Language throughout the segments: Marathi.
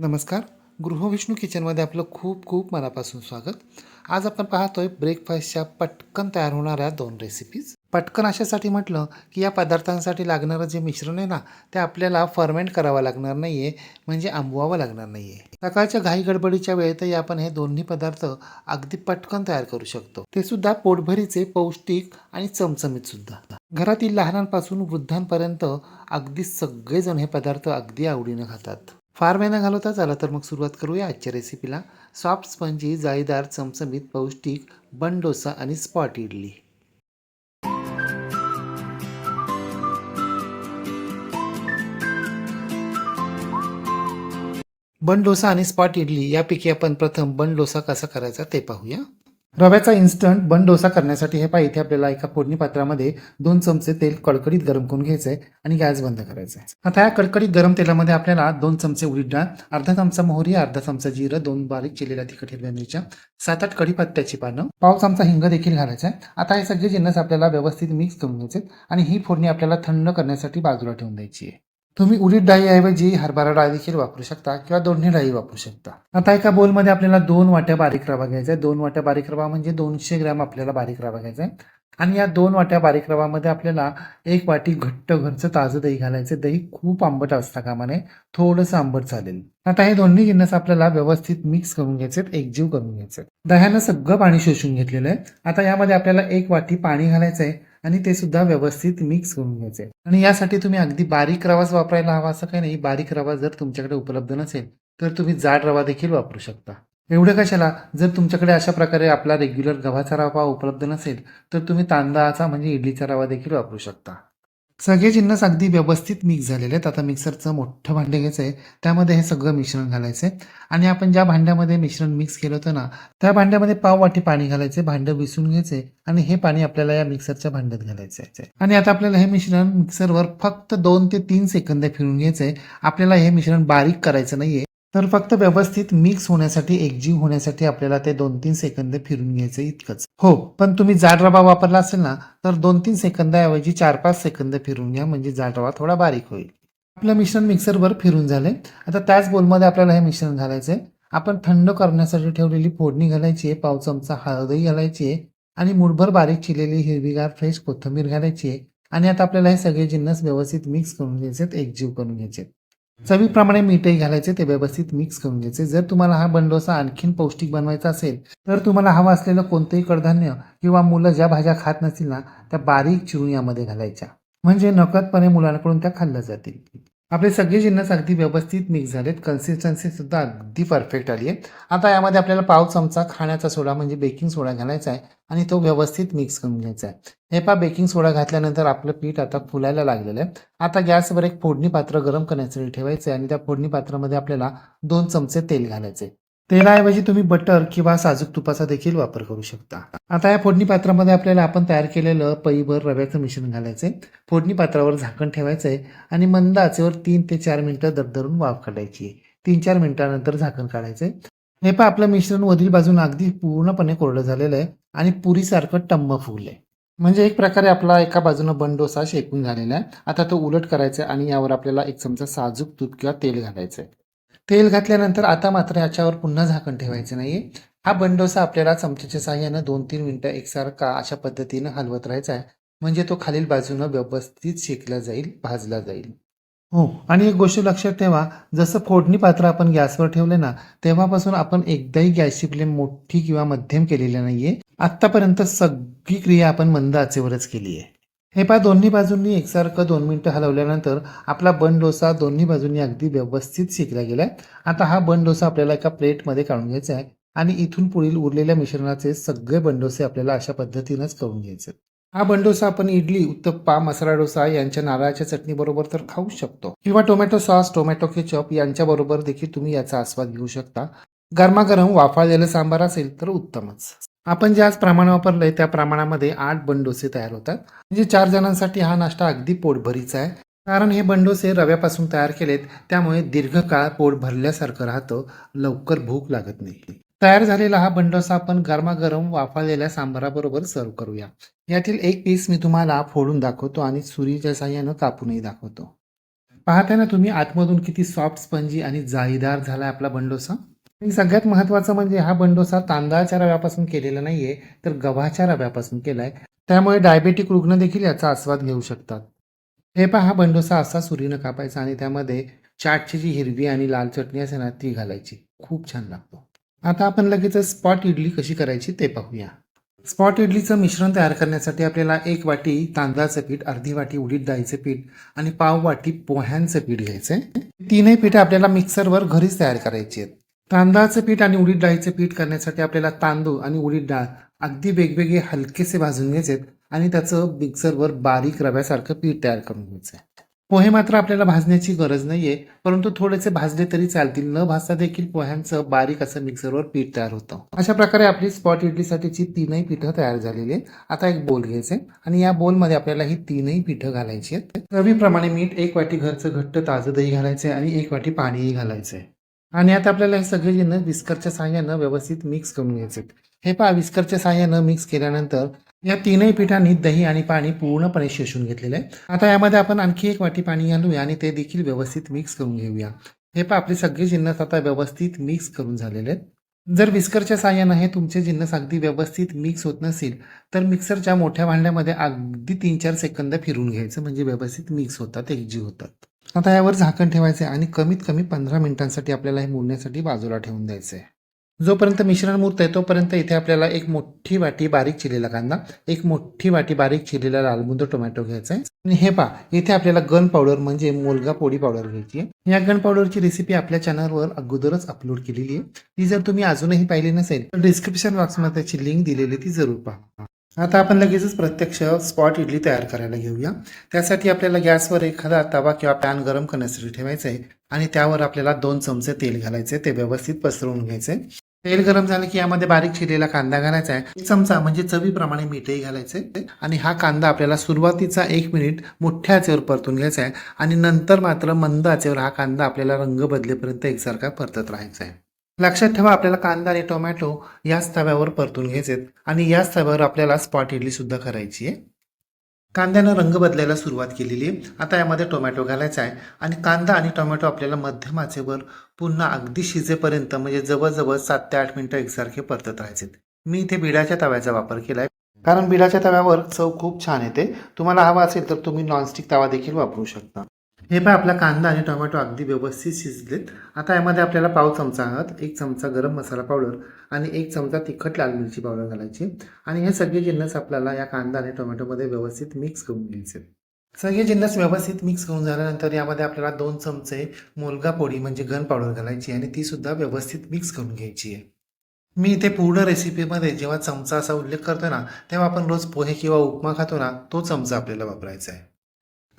नमस्कार. गृहविष्णू किचनमध्ये आपलं खूप खूप मनापासून स्वागत. आज आपण पाहतोय ब्रेकफास्टच्या पटकन तयार होणाऱ्या दोन रेसिपीज पटकन अशासाठी म्हटलं की या पदार्थांसाठी लागणारं जे मिश्रण आहे ना ते आपल्याला फर्मेंट करावं लागणार नाही आहे म्हणजे आंबवावं लागणार नाही आहे सकाळच्या घाई गडबडीच्या वेळेतही आपण हे दोन्ही पदार्थ अगदी पटकन तयार करू शकतो. ते सुद्धा पोटभरीचे पौष्टिक आणि चमचमीत सुद्धा. घरातील लहानांपासून वृद्धांपर्यंत अगदी सगळेजण हे पदार्थ अगदी आवडीनं खातात. फार वेळ न घालवता चला तर मग सुरुवात करूया आजच्या रेसिपीला सॉफ्ट स्पंजी जाळीदार चमचमीत पौष्टिक बन डोसा आणि स्पॉट इडली. बन डोसा आणि स्पॉट इडली यापैकी आपण प्रथम बन डोसा कसा करायचा ते पाहूया. रव्याचा इन्स्टंट बन डोसा करण्यासाठी हे पाहिजे इथे आपल्याला एका फोडणी पात्रामध्ये दोन चमचे तेल कडकडीत गरम करून घ्यायचंय आणि गॅस बंद करायचा आहे आता या कडकडीत गरम तेलामध्ये आपल्याला दोन चमचे उडीद डाळ अर्धा चमचा मोहरी अर्धा चमचा जिरं दोन बारीक चिरलेल्या तिखट हिरव्या मिरच्या सात आठ कढीपत्त्याची पानं पाव चमचा हिंग देखील घालायचा आहे आता हे सगळे जिन्नस आपल्याला व्यवस्थित मिक्स करून घ्यायचे आणि ही फोडणी आपल्याला थंड करण्यासाठी बाजूला ठेवून द्यायची आहे. तुम्ही उडीद डाळीऐवजी हरभरा डाळ देखील वापरू शकता किंवा दोन्ही डाळी वापरू शकता. आता एका बोलमध्ये आपल्याला दोन वाट्या बारीक रवा घ्यायचा आहे. दोन वाट्या बारीक रवा म्हणजे दोनशे ग्रॅम आपल्याला बारीक रवा घ्यायचा आहे. आणि या दोन वाट्या बारीक रवामध्ये आपल्याला एक वाटी घट्ट घरचं ताजं दही घालायचं दही खूप आंबट असता कामा नये थोडंसं आंबट चालेल. आता हे दोन्ही जिन्नस आपल्याला व्यवस्थित मिक्स करून घ्यायचे एकजीव करून घ्यायचे दह्यानं सगळं पाणी शोषून घेतलेलं आहे. आता यामध्ये आपल्याला एक वाटी पाणी घालायचं आहे. आणि ते सुद्धा व्यवस्थित मिक्स करून घ्यायचे. आणि यासाठी तुम्ही अगदी बारीक रवाच वापरायला हवा असं काही नाही. बारीक रवा जर तुमच्याकडे उपलब्ध नसेल तर तुम्ही जाड रवा देखील वापरू शकता. एवढं कशाला? जर तुमच्याकडे अशा प्रकारे आपला रेग्युलर गव्हाचा रवा उपलब्ध नसेल तर तुम्ही तांदळाचा म्हणजे इडलीचा रवा देखील वापरू शकता. सगळे जिन्नस अगदी व्यवस्थित मिक्स झालेले आहेत. आता मिक्सरचं मोठं भांडे घ्यायचं आहे त्यामध्ये हे सगळं मिश्रण घालायचं आहे आणि आपण ज्या भांड्यामध्ये मिश्रण मिक्स केलं होतं ना त्या भांड्यामध्ये पाव वाटी पाणी घालायचे भांडं विसून घ्यायचे आणि हे पाणी आपल्याला या मिक्सरच्या भांड्यात घालायचं आहे आणि आता आपल्याला हे मिश्रण मिक्सरवर फक्त दोन ते तीन सेकंद फिरून घ्यायचं आहे आपल्याला हे मिश्रण बारीक करायचं नाहीये. तर फक्त व्यवस्थित मिक्स होण्यासाठी एकजीव होण्यासाठी आपल्याला ते दोन तीन सेकंद फिरून घ्यायचं इतकंच. हो पण तुम्ही जाड रवा वापरला असेल ना तर दोन तीन सेकंदाऐवजी चार पाच सेकंद फिरून घ्या म्हणजे जाड रवा थोडा बारीक होईल. आपलं मिश्रण मिक्सरवर फिरून झाले आता त्याच बोलमध्ये आपल्याला हे मिश्रण घालायचंय. आपण थंड करण्यासाठी ठेवलेली फोडणी घालायची आहे पाव चमचा हळदही घालायची आहे आणि मुठभर बारीक चिरलेली हिरवीगार फ्रेश कोथिंबीर घालायची आहे. आणि आता आपल्याला हे सगळे जिन्नस व्यवस्थित मिक्स करून घ्यायचे आहेत एकजीव करून घ्यायचे चवीप्रमाणे मीठही घालायचे ते व्यवस्थित मिक्स करून घ्यायचे. जर तुम्हाला हा बंडोसा आणखीन पौष्टिक बनवायचा असेल तर तुम्हाला हवं असलेलं कोणतंही कडधान्य किंवा मुलं ज्या भाज्या खात नसतील ना त्या बारीक चिरून यामध्ये घालायच्या. म्हणजे नकळतपणे मुलांकडून त्या खाल्ल्या जातील. आपले सगळे जिन्नस अगदी व्यवस्थित मिक्स झालेत. कन्सिस्टन्सी सुद्धा अगदी परफेक्ट आली आहे. आता यामध्ये आपल्याला पाव चमचा खाण्याचा सोडा म्हणजे बेकिंग सोडा घालायचा आहे आणि तो व्यवस्थित मिक्स करून घ्यायचा आहे. हे पा बेकिंग सोडा घातल्यानंतर आपलं पीठ आता फुलायला लागलेलं आहे. आता गॅसवर एक फोडणी पात्र गरम करण्यासाठी ठेवायचं आहे आणि त्या फोडणी पात्रामध्ये आपल्याला दोन चमचे तेल घालायचे तेलाऐवजी तुम्ही बटर किंवा साजूक तुपाचा देखील वापर करू शकता. आता या फोडणी पात्रामध्ये आपल्याला आपण तयार केलेलं पईभर रव्याचं मिश्रण घालायचंय. फोडणी पात्रावर झाकण ठेवायचंय आणि मंद आचेवर तीन ते चार मिनिटं दरदरून वाफ काढायची आहे. तीन चार मिनिटानंतर झाकण काढायचंय. हे पहा आपलं मिश्रण वरील बाजून अगदी पूर्णपणे कोरडं झालेलं आहे आणि पुरीसारखं टम्म आहे म्हणजे एक प्रकारे आपला एका बाजूनं बंडोसा शेकून झालेला आहे. आता तो उलट करायचा आहे आणि यावर आपल्याला एक चमचा साजूक तूप किंवा तेल घालायचं आहे तेल घातल्यानंतर आता मात्र याच्यावर पुन्हा झाकण ठेवायचं नाहीये. हा बंडोसा आपल्याला चमच्याच्या साह्यानं दोन तीन मिनटं एकसारखा अशा पद्धतीनं हलवत राहायचा आहे. म्हणजे तो खालील बाजूनं व्यवस्थित शेकला जाईल भाजला जाईल. हो आणि एक गोष्ट लक्षात ठेवा जसं फोडणी पात्र आपण गॅसवर ठेवले ना तेव्हापासून आपण एकदाही गॅसची फ्लेम मोठी किंवा मध्यम केलेली नाहीये. आतापर्यंत सगळी क्रिया आपण मंद आचेवरच केली आहे हे पहा दोन्ही बाजूंनी एकसारखं दोन मिनिटं हलवल्यानंतर आपला बन डोसा दोन्ही बाजूंनी अगदी व्यवस्थित शेकला गेलाय. आता हा बन डोसा आपल्याला एका प्लेटमध्ये काढून घ्यायचा आहे आणि इथून पुढील उरलेल्या मिश्रणाचे सगळे बंडोसे आपल्याला अशा पद्धतीनंच करून घ्यायचे. हा बंडोसा आपण इडली उत्तप्पा मसाला डोसा यांच्या नारळाच्या चटणी बरोबर तर खाऊ शकतो. किंवा टोमॅटो सॉस टोमॅटो केचप यांच्या बरोबर देखील तुम्ही याचा आस्वाद घेऊ शकता. गरमागरम वाफाळलेलं सांबार असेल तर उत्तमच. आपण जे आज प्रमाण वापरलंय त्या प्रमाणामध्ये आठ बंडोसे तयार होतात. म्हणजे चार जणांसाठी हा नाश्ता अगदी पोटभरीचा आहे. कारण हे बंडोसे रव्यापासून तयार केलेत त्यामुळे दीर्घकाळ पोट भरल्यासारखं राहतं लवकर भूक लागत नाही. तयार झालेला हा बंडोसा आपण गरमागरम वाफाळलेल्या सांबाराबरोबर सर्व करूया. यातील एक पीस मी तुम्हाला फोडून दाखवतो आणि सुरीच्या साह्यानं कापूनही दाखवतो. पाहताना तुम्ही आतमधून किती सॉफ्ट स्पंजी आणि जाळीदार झाला आपला बंडोसा? आणि सगळ्यात महत्त्वाचं म्हणजे हा बंडोसा तांदळाच्या रव्यापासून केलेला नाहीये तर गव्हाच्या रव्यापासून केलाय. त्यामुळे डायबेटिक रुग्ण देखील याचा आस्वाद घेऊ शकतात. हे पहा हा बंडोसा असा सुरीनं कापायचा आणि त्यामध्ये चाटची जी हिरवी आणि लाल चटणी असे ना ती घालायची. खूप छान लागतो. आता आपण लगेच स्पॉट इडली कशी करायची ते पाहूया. स्पॉट इडलीचं मिश्रण तयार करण्यासाठी आपल्याला एक वाटी तांदळाचं पीठ अर्धी वाटी उडीद डाळीचं पीठ आणि पाव वाटी पोह्यांचं पीठ घ्यायचंय. तीनही पीठ आपल्याला मिक्सरवर घरीच तयार करायची आहेत. तांदळाचं पीठ आणि उडीद डाळीचं पीठ करण्यासाठी आपल्याला तांदूळ आणि उडीद डाळ अगदी वेगवेगळे हलकेसे भाजून घ्यायचे आणि त्याचं मिक्सरवर बारीक रव्यासारखं पीठ तयार करून घ्यायचं आहे. पोहे मात्र आपल्याला भाजण्याची गरज नाहीये परंतु थोडेसे भाजले तरी चालतील. न भाजता देखील पोह्यांचं बारीक असं मिक्सरवर पीठ तयार होतं. अशा प्रकारे आपली स्पॉट इडलीसाठीची तीनही पिठं तयार झालेली आहेत. आता एक बोल घ्यायचे आणि या बोलमध्ये आपल्याला ही तीनही पिठं घालायची आहेत. रवीप्रमाणे मीठ एक वाटी घरचं घट्ट ताजं दही घालायचे आणि एक वाटी पाणीही घालायचंय आणि आता आपल्याला हे सगळे जिन्नस विस्करच्या सहाय्यानं व्यवस्थित मिक्स करून घ्यायचे हे पहा विस्करच्या सहाय्यानं मिक्स केल्यानंतर या तीनही पिठांनी दही आणि पाणी पूर्णपणे शोषून घेतलेलं आहे. आता यामध्ये आपण आणखी एक वाटी पाणी घालूया आणि ते देखील व्यवस्थित मिक्स करून घेऊया. हे पहा आपले सगळे जिन्नस आता व्यवस्थित मिक्स करून झालेले आहेत. जर विस्करच्या साह्यानं हे तुमचे जिन्नस अगदी व्यवस्थित मिक्स होत नसेल तर मिक्सरच्या मोठ्या भांड्यामध्ये अगदी तीन चार सेकंद फिरून घ्यायचं म्हणजे व्यवस्थित मिक्स होतात एकजीव होतात. आता यावर झाकण ठेवायचे आणि कमीत कमी पंधरा मिनिटांसाठी आपल्याला हे मुरण्यासाठी बाजूला ठेवून द्यायचं आहे जोपर्यंत मिश्रण मुरतंय तोपर्यंत इथे आपल्याला एक मोठी वाटी बारीक चिरलेला कांदा एक मोठी वाटी बारीक चिरलेला लालबुंद टोमॅटो घ्यायचा आहे आणि हे पा इथे आपल्याला गन पावडर म्हणजे मोलगा पोडी पावडर घ्यायची आहे. या गन पावडरची रेसिपी आपल्या चॅनलवर अगोदरच अपलोड केलेली आहे. ती जर तुम्ही अजूनही पाहिली नसेल तर डिस्क्रिप्शन बॉक्समध्ये त्याची लिंक दिलेली ती जरूर पहा. आता आपण लगेचच प्रत्यक्ष स्पॉट इडली तयार करायला घेऊया. त्यासाठी आपल्याला गॅसवर एखादा तवा किंवा पॅन गरम करण्यासाठी ठेवायचं आहे आणि त्यावर आपल्याला दोन चमचे तेल घालायचे ते व्यवस्थित पसरवून घ्यायचे तेल गरम झालं की यामध्ये बारीक चिरलेला कांदा घालायचा आहे. चमचा म्हणजे चवीप्रमाणे मीठही घालायचे आणि हा कांदा आपल्याला सुरुवातीचा एक मिनिट मोठ्या आचेवर परतून घ्यायचा आहे. आणि नंतर मात्र मंद आचेवर हा कांदा आपल्याला रंग बदलेपर्यंत एकसारखा परतत राहायचा आहे. लक्षात ठेवा आपल्याला कांदा आणि टोमॅटो याच तव्यावर परतून घ्यायचे आणि याच तव्यावर आपल्याला स्पॉट इडली सुद्धा करायची आहे. कांद्यानं रंग बदलायला सुरुवात केलेली आहे. आता यामध्ये टोमॅटो घालायचा आहे आणि कांदा आणि टोमॅटो आपल्याला मध्यम आचेवर पुन्हा अगदी शिजेपर्यंत म्हणजे जवळजवळ सात ते आठ मिनिटं एकसारखे परतत राहायचे मी इथे बिडाच्या तव्याचा वापर केला आहे कारण बिडाच्या तव्यावर चव खूप छान येते. तुम्हाला हवा असेल तर तुम्ही नॉनस्टिक तवा देखील वापरू शकता. हे पण आपला कांदा आणि टोमॅटो अगदी व्यवस्थित शिजलेत. आता यामध्ये आपल्याला पाव चमचा आहात एक चमचा गरम मसाला पावडर आणि एक चमचा तिखट लाल मिरची पावडर घालायची. आणि हे सगळे जिन्नस आपल्याला या कांदा आणि टोमॅटोमध्ये व्यवस्थित मिक्स करून घ्यायचे. सगळे जिन्नस व्यवस्थित मिक्स करून झाल्यानंतर यामध्ये आपल्याला दोन चमचे मोलगा पोळी म्हणजे गन पावडर घालायची आणि ती सुद्धा व्यवस्थित मिक्स करून घ्यायची आहे. मी इथे पूर्ण रेसिपीमध्ये जेव्हा चमचा असा उल्लेख करतो ना तेव्हा आपण रोज पोहे किंवा उपमा खातो ना तो चमचा आपल्याला वापरायचा आहे.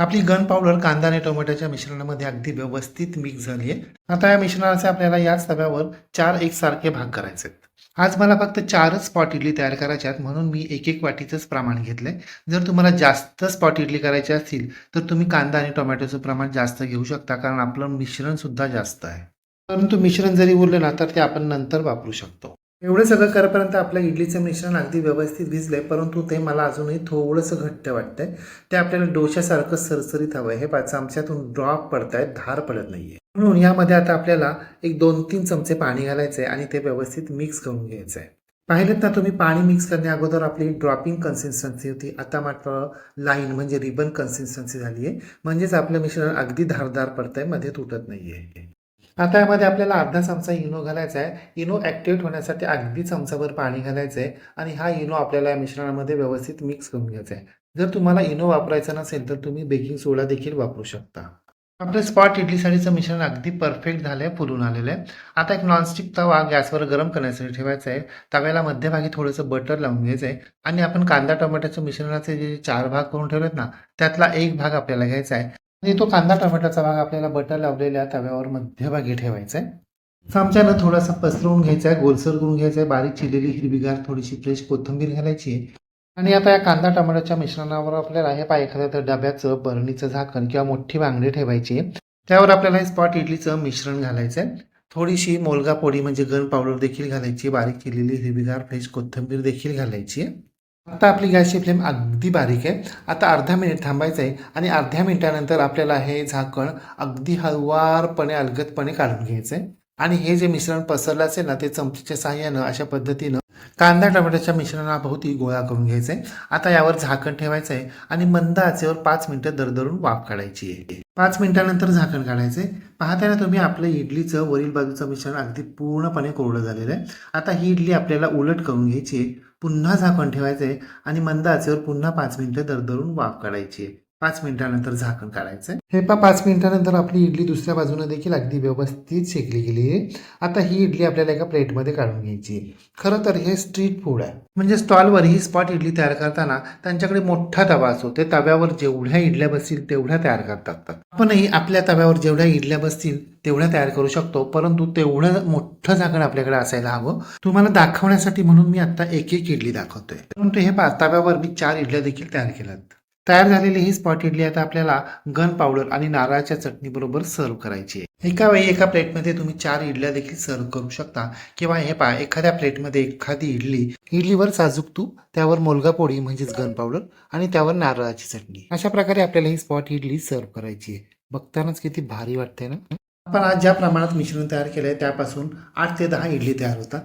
आपली गन पावडर कांदा आणि टोमॅटोच्या मिश्रणामध्ये अगदी व्यवस्थित मिक्स झाली आहे. आता या मिश्रणाचे आपल्याला याच तव्यावर चार एकसारखे भाग करायचे आहेत. आज मला फक्त चारच स्पॉट इडली तयार करायच्या आहेत म्हणून मी एक एक वाटीचंच प्रमाण घेतलंय. जर तुम्हाला जास्त स्पॉट इडली करायची असतील तर तुम्ही कांदा आणि टोमॅटोचं प्रमाण जास्त घेऊ शकता कारण आपलं मिश्रण सुद्धा जास्त आहे. परंतु मिश्रण जरी उरलं ना तर ते आपण नंतर वापरू शकतो. एवढं सगळं करपर्यंत आपलं इडलीचं मिश्रण अगदी व्यवस्थित भिजलंय परंतु ते मला अजूनही थोडंसं घट्ट वाटतंय. ते आपल्याला डोशासारखं सरसरीत हवंय. हे पाच चमच्यातून ड्रॉप पडतायत धार पडत नाहीये. म्हणून यामध्ये आता आपल्याला एक दोन तीन चमचे पाणी घालायचंय आणि ते व्यवस्थित मिक्स करून घ्यायचं आहे पाहिलेत ना तुम्ही पाणी मिक्स करण्या अगोदर आपली ड्रॉपिंग कन्सिस्टन्सी होती. आता मात्र लाईन म्हणजे रिबन कन्सिस्टन्सी झाली आहे म्हणजेच आपलं मिश्रण अगदी धारदार पडतंयमध्ये तुटत नाहीये. आता यामध्ये आपल्याला अर्धा चमचा इनो घालायचा आहे इनो ॲक्टिवेट होण्यासाठी अगदी चमचाभर पाणी घालायचं आहे आणि हा इनो आपल्याला या मिश्रणामध्ये व्यवस्थित मिक्स करून घ्यायचा आहे जर तुम्हाला इनो वापरायचा नसेल तर तुम्ही बेकिंग सोडा देखील वापरू शकता. आपलं स्पॉट इडलीसाठीचं मिश्रण अगदी परफेक्ट झालं आहे फुलून आलेलं आहे आता एक नॉनस्टिक तवा गॅसवर गरम करण्यासाठी ठेवायचा आहे तव्याला मध्यभागी थोडंसं बटर लावून घ्यायचं आहे आणि आपण कांदा टोमॅटोच्या मिश्रणाचे जे चार भाग करून ठेवलेत ना त्यातला एक भाग आपल्याला घ्यायचा आहे म्हणजे तो कांदा टोमॅटोचा भाग आपल्याला बटर लावलेल्या तव्यावर मध्यभागी ठेवायचा आहे चमच्यानं थोडासा पसरवून घ्यायचा आहे गोलसर करून घ्यायचा आहे बारीक चिरलेली हिरवीगार थोडीशी फ्रेश कोथिंबीर घालायची. आहे आणि आता या कांदा टोमॅटोच्या मिश्रणावर आपल्याला हे पाय एखाद्या तर डब्याचं बरणीचं झाकण किंवा मोठी बांगडी ठेवायची. आहे त्यावर आपल्याला हे स्पॉट इडलीचं मिश्रण घालायचं आहे थोडीशी मोलगा पोडी म्हणजे गन पावडर देखील घालायची बारीक केलेली हिरवीगार फ्रेश कोथिंबीर देखील घालायची. आहे आता आपली गॅसची फ्लेम अगदी बारीक आहे. आता अर्धा मिनिट थांबायचं आहे आणि अर्ध्या मिनिटानंतर आपल्याला हे झाकण अगदी हळवारपणे अलगदपणे काढून घ्यायचं आहे आणि हे जे मिश्रण पसरलं असेल ना ते चमचीच्या साह्यानं अशा पद्धतीनं कांदा टोमॅटोच्या मिश्रणाभोवती गोळा करून घ्यायचा आहे आता यावर झाकण ठेवायचं आहे आणि मंद आचेवर पाच मिनिटं दरदरून वाफ काढायची आहे. पाच मिनिटानंतर झाकण काढायचंय. पाहताना तुम्ही आपलं इडलीचं वरील बाजूचं मिश्रण अगदी पूर्णपणे कोरडं झालेलं आहे. आता ही इडली आपल्याला उलट करून घ्यायची आहे. पुन्हा झाकण ठेवायचं आहे आणि मंद आचेवर पुन्हा पाच मिनिटं दरदरून वाफ काढायची आहे. पाच मिनिटानंतर झाकण काढायचं हे पा पाच मिनिटानंतर आपली इडली दुसऱ्या बाजूने देखील अगदी व्यवस्थित शेकली गेली आहे. आता ही इडली आपल्याला एका प्लेटमध्ये काढून घ्यायची खरं तर हे स्ट्रीट फूड आहे. म्हणजे स्टॉलवर ही स्पॉट इडली तयार करताना त्यांच्याकडे मोठा तवा असतो. ते तव्यावर जेवढ्या इडल्या बसतील तेवढ्या तयार करतात. आपणही आपल्या तव्यावर जेवढ्या इडल्या बसतील तेवढ्या तयार करू शकतो. परंतु तेवढं मोठं झाकण आपल्याकडे असायला हवं. तुम्हाला दाखवण्यासाठी म्हणून मी आता एक एक इडली दाखवतोय. परंतु हे पा तव्यावर मी चार इडल्या देखील तयार केल्यात. तयार झालेली ही स्पॉट इडली आता आपल्याला गन पावडर आणि नारळाच्या चटणी बरोबर सर्व करायची आहे. एका वेळी एका प्लेटमध्ये तुम्ही चार इडल्या देखील सर्व करू शकता. किंवा हे पहा एखाद्या प्लेटमध्ये एखादी इडली इडलीवर साजूक तूप त्यावर मोलगा पोळी म्हणजेच गन पावडर आणि त्यावर नारळाची चटणी. अशा प्रकारे आपल्याला ही स्पॉट इडली सर्व करायची आहे. बघतानाच किती भारी वाटते ना? आपण आज ज्या प्रमाणात मिश्रण तयार केलंय त्यापासून आठ ते दहा इडली तयार होतात.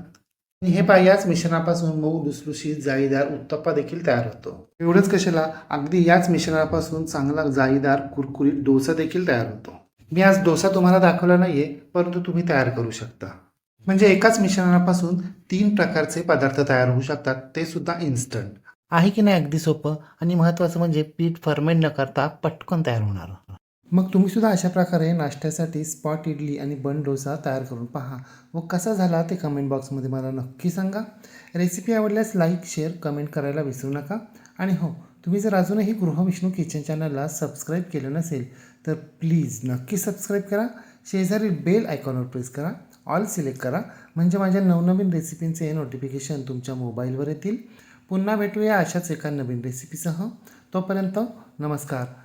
हे पहा याच मिश्रणापासून मऊ लुसलुशीत जाळीदार उत्तप्पा देखील तयार होतो. एवढंच कशाला अगदी याच मिश्रणापासून चांगला जाळीदार कुरकुरीत डोसा देखील तयार होतो. मी आज डोसा तुम्हाला दाखवला नाहीये परंतु तुम्ही तयार करू शकता. म्हणजे एकाच मिश्रणापासून तीन प्रकारचे पदार्थ तयार होऊ शकतात ते सुद्धा इन्स्टंट आहे की नाही अगदी सोपं? आणि महत्त्वाचं म्हणजे पीठ फर्मेंट न करता पटकन तयार होणार. मग तुम्ही सुद्धा अशा प्रकारे नाश्त्यासाठी स्पॉट इडली आणि बन डोसा तयार करून पहा. व कसा झाला ते कमेंट बॉक्समध्ये मला नक्की सांगा. रेसिपी आवडल्यास लाईक शेअर कमेंट करायला विसरू नका. आणि हो तुम्ही जर अजूनही गृहविष्णू किचन चॅनलला सबस्क्राईब केलं नसेल तर प्लीज नक्की सबस्क्राईब करा. शेजारी बेल आयकॉनवर प्रेस करा. ऑल सिलेक्ट करा. म्हणजे माझ्या नवनवीन रेसिपींचे नोटिफिकेशन तुमच्या मोबाईलवर येतील. पुन्हा भेटूया अशाच एका नवीन रेसिपीसह तोपर्यंत नमस्कार.